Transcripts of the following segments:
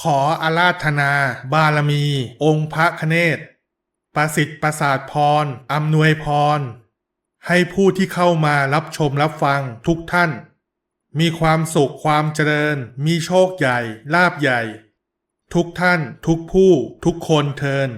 ขออาราธนา บารมี องค์พระคเนศประสิทธิ์ประสาทพรอำนวยพร ให้ผู้ที่เข้ามารับชมรับฟังทุกท่าน มีความสุขความเจริญ มีโชคใหญ่ ลาบใหญ่ ทุกท่าน ทุกผู้ ทุกคนเทิน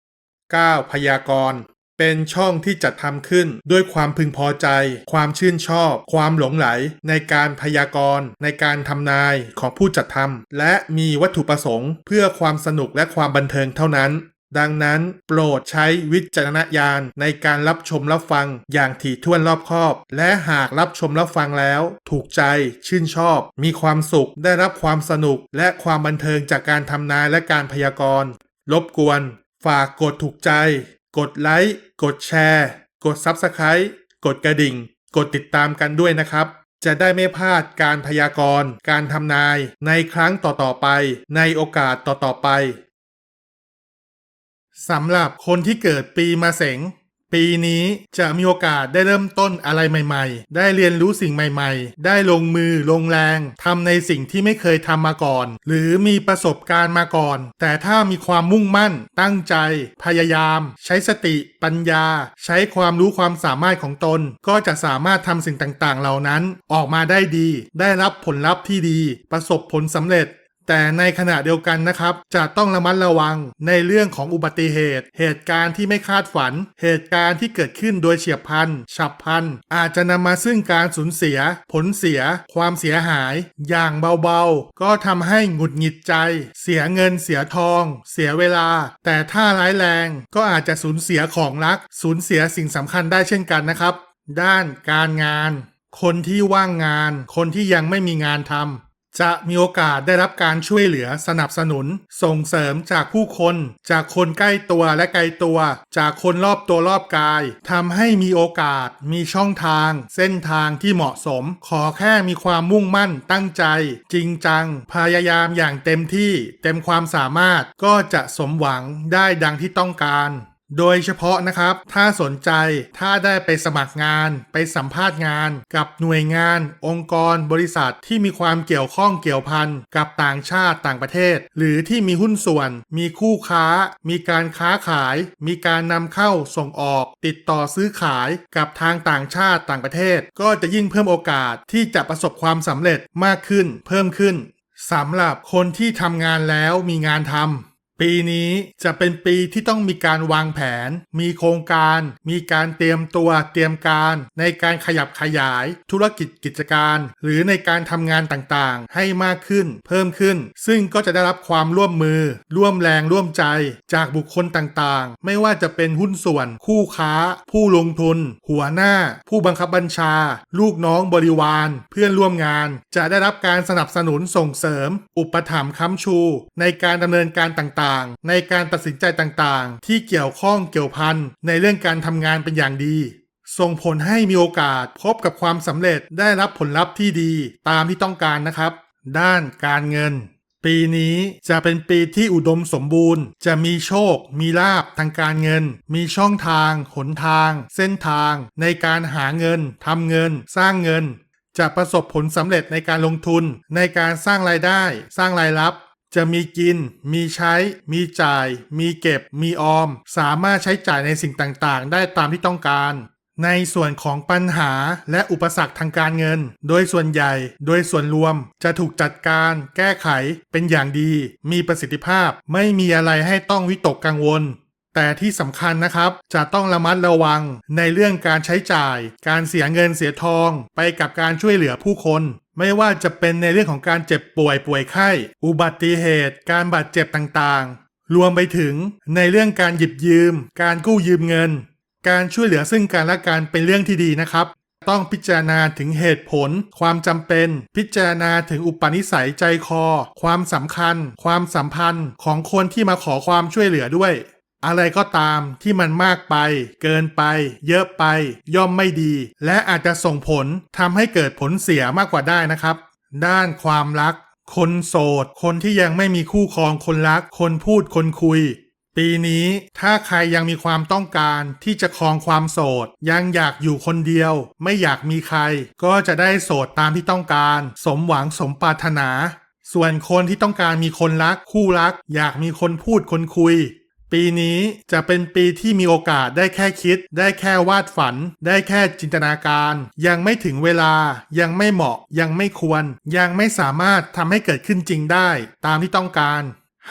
9. พยากรณ์ เป็นช่องที่จัดทำขึ้นด้วยความพึงพอใจ ความชื่นชอบ ความหลงไหล ในการพยากรณ์ ในการทำนายของผู้จัดทำและมีวัตถุประสงค์ เพื่อความสนุกและความบันเทิงเท่านั้น ดังนั้น โปรดใช้วิจารณญาณในการรับชมรับฟังอย่างถี่ถ้วนรอบคอบ และหากรับชมรับฟังแล้ว ถูกใจ ชื่นชอบ มีความสุข ได้รับความสนุก และความบันเทิงจากการทำนายและการพยากรณ์ รบกวน ฝากกดถูกใจ กดไลค์ กดแชร์ กด Subscribe กดกระดิ่ง กดติดตามกันด้วยนะครับ จะได้ไม่พลาดการพยากรณ์ การทำนาย ในครั้งต่อๆไป ในโอกาสต่อๆไปสำหรับคนที่เกิดปีมะเสง ปีนี้จะมีโอกาสได้เริ่มต้นอะไรใหม่ๆ ได้เรียนรู้สิ่งใหม่ๆ ได้ลงมือลงแรงทำในสิ่งที่ไม่เคยทำมาก่อน หรือมีประสบการณ์มาก่อน แต่ถ้ามีความมุ่งมั่น ตั้งใจ พยายาม ใช้สติปัญญา ใช้ความรู้ความสามารถของตน ก็จะสามารถทำสิ่งต่างๆ เหล่านั้น ออกมาได้ดี ได้รับผลลัพธ์ที่ดี ประสบผลสำเร็จ แต่ในขณะเดียวกันนะครับ จะต้องระมัดระวังในเรื่องของอุบัติเหตุ เหตุการณ์ที่ไม่คาดฝัน เหตุการณ์ที่เกิดขึ้นโดยเฉียบพลัน ฉับพลัน อาจจะนำมาซึ่งการสูญเสีย ผลเสีย ความเสียหาย อย่างเบาๆ ก็ทำให้หงุดหงิดใจ เสียเงินเสียทอง เสียเวลา แต่ถ้าร้ายแรงก็อาจจะสูญเสียของรัก สูญเสียสิ่งสำคัญได้เช่นกันนะครับ ด้านการงาน คนที่ว่างงาน คนที่ยังไม่มีงานทำ จะมีโอกาสได้รับการช่วยเหลือสนับสนุน ส่งเสริมจากผู้คน จากคนใกล้ตัวและไกลตัว จากคนรอบตัวรอบกายทำให้มีโอกาส มีช่องทาง เส้นทางที่เหมาะสม ขอแค่มีความมุ่งมั่นตั้งใจ จริงจัง พยายามอย่างเต็มที่ เต็มความสามารถก็จะสมหวังได้ดังที่ต้องการ โดยเฉพาะนะครับ ถ้าสนใจถ้าได้ไปสมัครงานไปสัมภาษณ์งาน กับหน่วยงาน องค์กร บริษัทที่มีความเกี่ยวข้องเกี่ยวพันกับต่างชาติต่างประเทศ หรือที่มีหุ้นส่วน มีคู่ค้า มีการค้าขาย มีการนำเข้าส่งออก ติดต่อซื้อขายกับทางต่างชาติต่างประเทศ ก็จะยิ่งเพิ่มโอกาสที่จะประสบความสำเร็จมากขึ้น เพิ่มขึ้นสำหรับคนที่ทำงานแล้วมีงานทำ ปีนี้จะเป็นปีที่ต้องมีการวางแผน มีโครงการ มีการเตรียมตัวเตรียมการ ในการขยับขยาย ธุรกิจกิจการ หรือในการทำงานต่างๆ ให้มากขึ้น เพิ่มขึ้น ซึ่งก็จะได้รับความร่วมมือ ร่วมแรงร่วมใจ จากบุคคลต่างๆ ไม่ว่าจะเป็นหุ้นส่วน คู่ค้า ผู้ลงทุน หัวหน้า ผู้บังคับบัญชา ลูกน้องบริวาร เพื่อนร่วมงาน จะได้รับการสนับสนุนส่งเสริม อุปถัมภ์ค้ำชู ในการดำเนินการต่างๆในการตัดสินใจต่างๆ ที่เกี่ยวข้องเกี่ยวพันในเรื่องการทำงานเป็นอย่างดี ส่งผลให้มีโอกาสพบกับความสำเร็จได้รับผลลัพธ์ที่ดีตามที่ต้องการนะครับ ด้านการเงิน ปีนี้จะเป็นปีที่อุดมสมบูรณ์ จะมีโชค มีลาบทางการเงิน มีช่องทาง หนทาง เส้นทาง ในการหาเงินทำเงิน สร้างเงินจะประสบผลสำเร็จในการลงทุนในการสร้างรายได้ สร้างรายรับ จะมีกิน มีใช้ มีจ่าย มีเก็บ มีออม สามารถใช้จ่ายในสิ่งต่างๆ ได้ตามที่ต้องการ ในส่วนของปัญหาและอุปสรรคทางการเงิน โดยส่วนใหญ่ โดยส่วนรวม จะถูกจัดการ แก้ไข เป็นอย่างดี มีประสิทธิภาพ ไม่มีอะไรให้ต้องวิตกกังวลแต่ที่สำคัญนะครับจะต้องระมัดระวังในเรื่องการใช้จ่าย การเสียเงินเสียทองไปกับการช่วยเหลือผู้คน ไม่ว่าจะเป็นในเรื่องของการเจ็บป่วยป่วยไข้ อุบัติเหตุ การบาดเจ็บต่างๆ รวมไปถึงในเรื่องการหยิบยืม การกู้ยืมเงิน การช่วยเหลือซึ่งกันและกันเป็นเรื่องที่ดีนะครับ ต้องพิจารณาถึงเหตุผล ความจำเป็น พิจารณาถึงอุปนิสัยใจคอ ความสำคัญ ความสัมพันธ์ของคนที่มาขอความช่วยเหลือด้วย อะไรก็ตามที่มันมากไป เกินไป เยอะไป ย่อมไม่ดี และอาจจะส่งผลทำให้เกิดผลเสียมากกว่าได้นะครับ ด้านความรัก คนโสด คนที่ยังไม่มีคู่ครองคนรัก คนพูดคนคุยปปีนี้ถ้าใครยังมีความต้องการที่จะครองความโสด ยังอยากอยู่คนเดียว ไม่อยากมีใคร ก็จะได้โสดตามที่ต้องการ สมหวังสมปรารถนา ส่วนคนที่ต้องการมีคนรัก คู่รัก อยากมีคนพูดคนคุย ปีนี้จะเป็นปีที่มีโอกาสได้แค่คิด ได้แค่วาดฝัน ได้แค่จินตนาการ ยังไม่ถึงเวลา ยังไม่เหมาะ ยังไม่ควร ยังไม่สามารถทำให้เกิดขึ้นจริงได้ ตามที่ต้องการ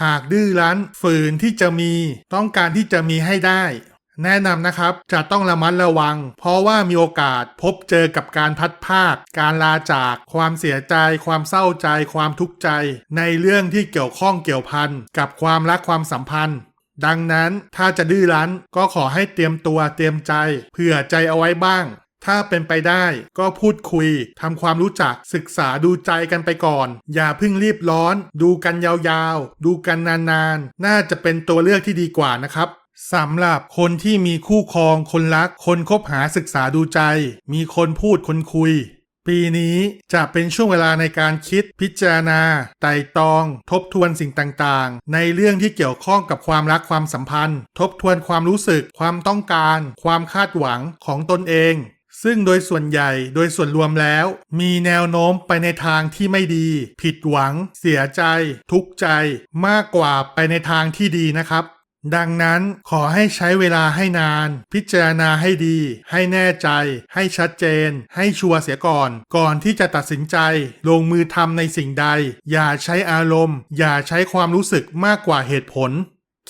หากดื้อรั้นฝืนที่จะมี ต้องการที่จะมีให้ได้ แนะนำนะครับจะต้องระมัดระวัง เพราะว่ามีโอกาสพบเจอกับการพัดภาค การลาจาก ความเสียใจ ความเศร้าใจ ความทุกข์ใจ ในเรื่องที่เกี่ยวข้องเกี่ยวพันกับความรักความสัมพันธ์ ดังนั้นถ้าจะดื้อรั้นก็ขอให้เตรียมตัวเตรียมใจ เผื่อใจเอาไว้บ้าง ถ้าเป็นไปได้ก็พูดคุยทำความรู้จักศึกษาดูใจกันไปก่อน อย่าเพิ่งรีบร้อน ดูกันยาวๆ ดูกันนานๆ น่าจะเป็นตัวเลือกที่ดีกว่านะครับสำหรับคนที่มีคู่ครองคนรัก คนคบหาศึกษาดูใจ มีคนพูดคนคุย ปีนี้จะเป็นช่วงเวลาในการคิดพิจารณา ไต่ตรอง ทบทวนสิ่งต่างๆ ในเรื่องที่เกี่ยวข้องกับความรักความสัมพันธ์ ทบทวนความรู้สึก ความต้องการ ความคาดหวังของตนเอง ซึ่งโดยส่วนใหญ่โดยส่วนรวมแล้ว มีแนวโน้มไปในทางที่ไม่ดี ผิดหวัง เสียใจ ทุกข์ใจ มากกว่าไปในทางที่ดีนะครับ ดังนั้นขอให้ใช้เวลาให้นาน พิจารณาให้ดี ให้แน่ใจ ให้ชัดเจน ให้ชัวร์เสียก่อน ก่อนที่จะตัดสินใจ ลงมือทำในสิ่งใด อย่าใช้อารมณ์ อย่าใช้ความรู้สึกมากกว่าเหตุผล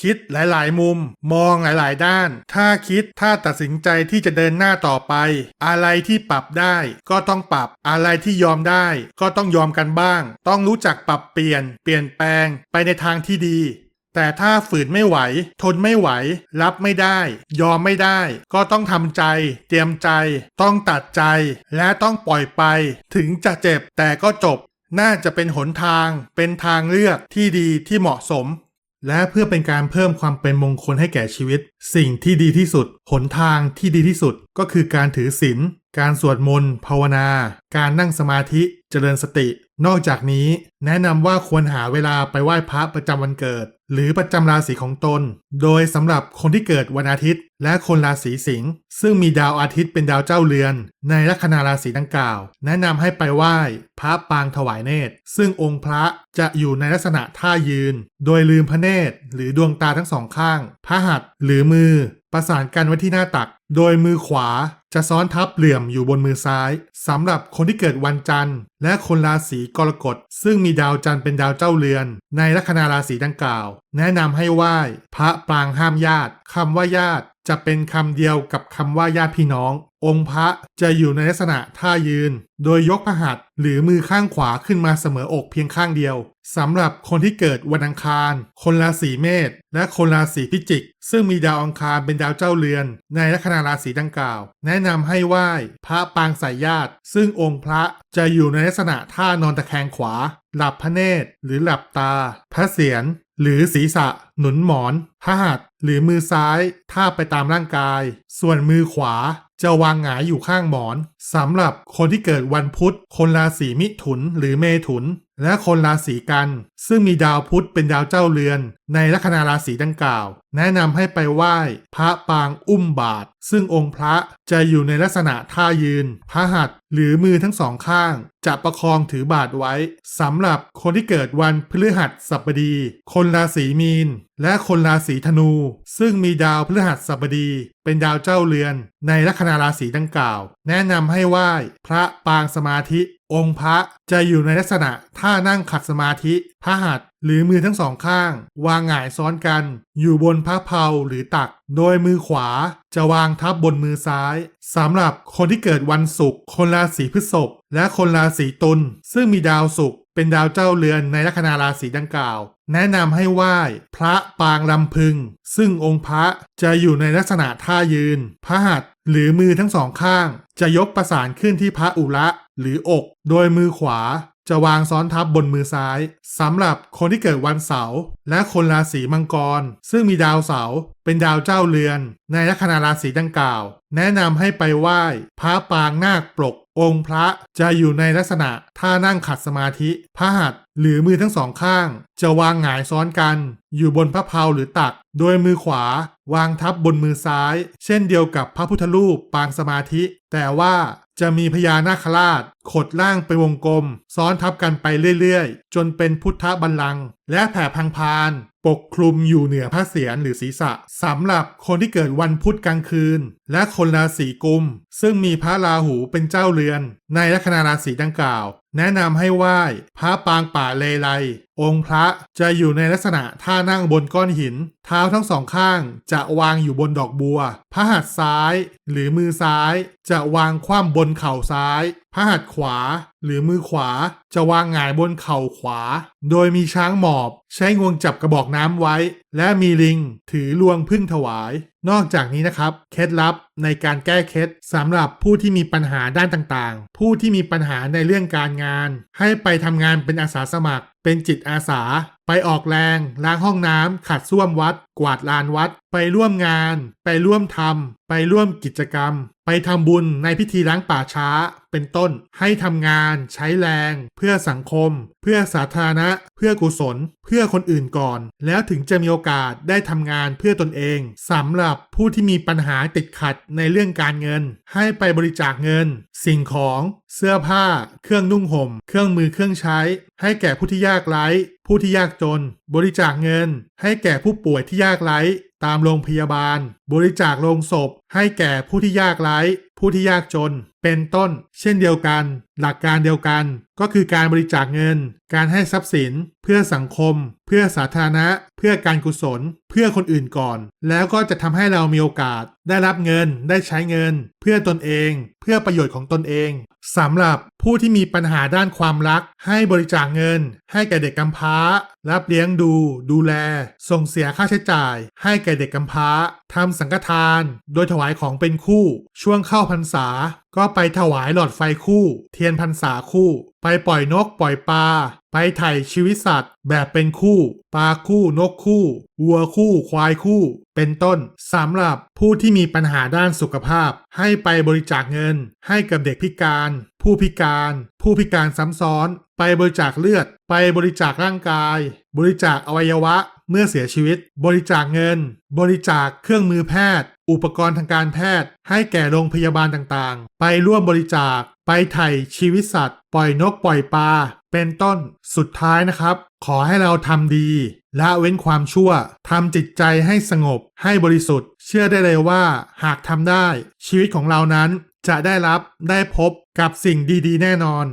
คิดหลายๆ มุม มองหลายๆ ด้าน ถ้าคิดถ้าตัดสินใจที่จะเดินหน้าต่อไป อะไรที่ปรับได้ ก็ต้องปรับอะไรที่ยอมได้ ก็ต้องยอมกันบ้าง ต้องรู้จักปรับเปลี่ยน เปลี่ยนแปลงไปในทางที่ดี แต่ถ้าฝืนไม่ไหว ทนไม่ไหว รับไม่ได้ ยอมไม่ได้ ก็ต้องทำใจ เตรียมใจ ต้องตัดใจ และต้องปล่อยไป ถึงจะเจ็บแต่ก็จบ น่าจะเป็นหนทาง เป็นทางเลือกที่ดีที่เหมาะสม และเพื่อเป็นการเพิ่มความเป็นมงคลให้แก่ชีวิต สิ่งที่ดีที่สุด หนทางที่ดีที่สุด ก็คือการถือศีลการสวดมนต์ภาวนา การนั่งสมาธิเจริญสติ นอกจากนี้ แนะนำว่าควรหาเวลาไปไหว้พระประจำวันเกิด หรือประจำราศีของตน โดยสำหรับคนที่เกิดวันอาทิตย์ และคนราศีสิงห์ซึ่งมีดาวอาทิตย์เป็นดาวเจ้าเรือน ในลัคนาราศีดังกล่าว แนะนำให้ไปไหว้ พระปางถวายเนตร ซึ่งองค์พระจะอยู่ในลักษณะท่ายืน โดยลืมพระเนตร หรือดวงตาทั้งสองข้าง พระหัตถ์หรือมือ ประสานกันไว้ที่หน้าตัก โดยมือขวา จะซ้อนทับเหลี่ยมอยู่บนมือซ้ายสำหรับคนที่เกิดวันจันทร์ และคนราศีกรกฎซึ่งมีดาวจันทร์เป็นดาวเจ้าเรือน ในลัคนาราศีดังกล่าว แนะนำให้ไหว้พระปรางห้ามญาติคำว่าญาติจะเป็นคำเดียวกับคำว่าญาติพี่น้อง องค์พระจะอยู่ในลักษณะท่ายืน โดยยกพระหัตหรือมือข้างขวาขึ้นมาเสมออกเพียงข้างเดียวสำหรับคนที่เกิดวันอังคาร คนราศีเมษและคนราศีพิจิก ซึ่งมีดาวอังคารเป็นดาวเจ้าเรือน ในลัคนาราศีดังกล่าว แนะนำให้ไหว้พระปางสายญาติ ซึ่งองค์พระจะอยู่ในลักษณะท่านอนตะแคงขวา หลับพระเนตร หรือหลับตา พระเศียรหรือศีรษะ หนุนหมอนพระหัตถ์หรือมือซ้ายท่าบไปตามร่างกาย ส่วนมือขวา จะวางหงายอยู่ข้างหมอนสำหรับคนที่เกิดวันพุธ คนราศีมิถุนหรือเมถุน และคนราศีกัน ซึ่งมีดาวพุธเป็นดาวเจ้าเรือน ในลัคนาราศีดังกล่าว แนะนำให้ไปไหว้พระปางอุ้มบาท ซึ่งองค์พระจะอยู่ในลักษณะท่ายืน พระหัตถ์หรือมือทั้งสองข้าง จะประคองถือบาทไว้สำหรับคนที่เกิดวันพฤหัสบดี คนราศีมีน และคนราศีธนู ซึ่งมีดาวพฤหัสบดี เป็นดาวเจ้าเรือน ในลัคนาราศีดังกล่าว แนะนำให้ไหว้พระปางสมาธิ องค์พระจะอยู่ในลักษณะท่านั่งขัดสมาธิพระหัตถ์ หรือมือทั้งสองข้าง วางหงายซ้อนกัน อยู่บนพระเพลาหรือตัก โดยมือขวาจะวางทับบนมือซ้ายสำหรับคนที่เกิดวันศุกร์คนราศีพฤษภและคนราศีตุลซึ่งมีดาวศุกร์เป็นดาวเจ้าเรือนในลัคนาราศีดังกล่าว แนะนำให้ไหว้ พระปางลำพึง ซึ่งองค์พระจะอยู่ในลักษณะท่ายืน พระหัตถ์หรือมือทั้งสองข้าง จะยกประสานขึ้นที่พระอุระหรืออก โดยมือขวา จะวางซ้อนทับบนมือซ้ายสำหรับคนที่เกิดวันเสาร์และคนราศีมังกร ซึ่งมีดาวเสาร์เป็นดาวเจ้าเรือน ในลัคนาราศีดังกล่าว แนะนำให้ไปไหว้พระปางนาคปลก องค์พระจะอยู่ในลักษณะท่านั่งขัดสมาธิพระหัตถ์หรือมือทั้งสองข้าง จะวางหงายซ้อนกัน อยู่บนพระเพลาหรือตัก โดยมือขวา วางทับบนมือซ้าย เช่นเดียวกับพระพุทธรูปปางสมาธิ แต่ว่าจะมีพญานาคราช ขดล่างเป็นวงกลม ซ้อนทับกันไปเรื่อยๆ จนเป็นพุทธบัลลังก์และแผ่พังพาน ปกคลุมอยู่เหนือพระเศียรหรือศีรษะสำหรับคนที่เกิดวันพุธกลางคืน และคนราศีกุม ซึ่งมีพระราหูเป็นเจ้าเรือน ในลัคนาราศีดังกล่าว แนะนำให้ไหว้พระปางป่าเลไลองค์พระจะอยู่ในลักษณะท่านั่งบนก้อนหิน เท้าทั้งสองข้างจะวางอยู่บนดอกบัว พระหัตถ์ซ้าย หรือมือซ้าย จะวางคว่ำบนเข่าซ้ายพระหัตถ์ขวา หรือมือขวาจะวางหงายบนเข่าขวา โดยมีช้างหมอบ ใช้งวงจับกระบอกน้ำไว้ และมีลิง ถือลวงพึ่งถวาย นอกจากนี้นะครับ เคล็ดลับในการแก้เคล็ดสำหรับผู้ที่มีปัญหาด้านต่างๆ ผู้ที่มีปัญหาในเรื่องการงาน ให้ไปทำงานเป็นอาสาสมัคร เป็นจิตอาสา ไปออกแรง ล้างห้องน้ำขัดส้วมวัด กวาดลานวัด ไปร่วมงาน ไปร่วมทำไปร่วมกิจกรรม ไปทำบุญในพิธีล้างป่าช้า เป็นต้น ให้ทำงาน ใช้แรง เพื่อสังคม เพื่อสาธารณะ เพื่อกุศล เพื่อคนอื่นก่อน แล้วถึงจะมีโอกาสได้ทำงานเพื่อตนเองสำหรับผู้ที่มีปัญหาติดขัดในเรื่องการเงิน ให้ไปบริจาคเงิน สิ่งของ เสื้อผ้า เครื่องนุ่งห่ม เครื่องมือเครื่องใช้ ให้แก่ผู้ที่ยากไร้ ผู้ที่ยากจน บริจาคเงินให้แก่ผู้ป่วยที่ยากไร้ตามโรงพยาบาล บริจาคโรงศพ ให้แก่ผู้ที่ยากไร้ ผู้ที่ยากจน เป็นต้น เช่นเดียวกัน หลักการเดียวกัน ก็คือการบริจาคเงิน การให้ทรัพย์สิน เพื่อสังคม เพื่อสาธารณะ เพื่อการกุศล เพื่อคนอื่นก่อน แล้วก็จะทำให้เรามีโอกาส ได้รับเงิน ได้ใช้เงิน เพื่อตนเอง เพื่อประโยชน์ของตนเองสำหรับผู้ที่มีปัญหาด้านความรัก ให้บริจาคเงิน ให้แก่เด็กกำพร้า รับเลี้ยงดู ดูแล ส่งเสียค่าใช้จ่าย ให้แก่เด็กกำพร้าทำสังฆทาน โดยถวายของเป็นคู่ ช่วงเข้าพรรษา ก็ไปถวายหลอดไฟคู่ เทียนพรรษาคู่ ไปปล่อยนกปล่อยปลา ไปไถ่ชีวิตสัตว์ แบบเป็นคู่ ปลาคู่นกคู่ วัวคู่ ควายคู่ เป็นต้นสำหรับผู้ที่มีปัญหาด้านสุขภาพ ให้ไปบริจาคเงิน ให้กับเด็กพิการ ผู้พิการ ผู้พิการซ้ำซ้อน ไปบริจาคเลือด ไปบริจาคร่างกาย บริจาคอวัยวะ เมื่อเสียชีวิต บริจาคเงิน บริจาคเครื่องมือแพทย์ อุปกรณ์ทางการแพทย์ ให้แก่โรงพยาบาลต่างๆ ไปร่วมบริจาค ไปไถ่ชีวิตสัตว์ ปล่อยนกปล่อยปลาเป็นต้นสุดท้ายนะครับ ขอให้เราทำดีละเว้นความชั่วทำจิตใจให้สงบ ให้บริสุทธิ์ เชื่อได้เลยว่า หากทำได้ ชีวิตของเรานั้นจะได้รับได้พบกับสิ่งดีๆ แน่นอน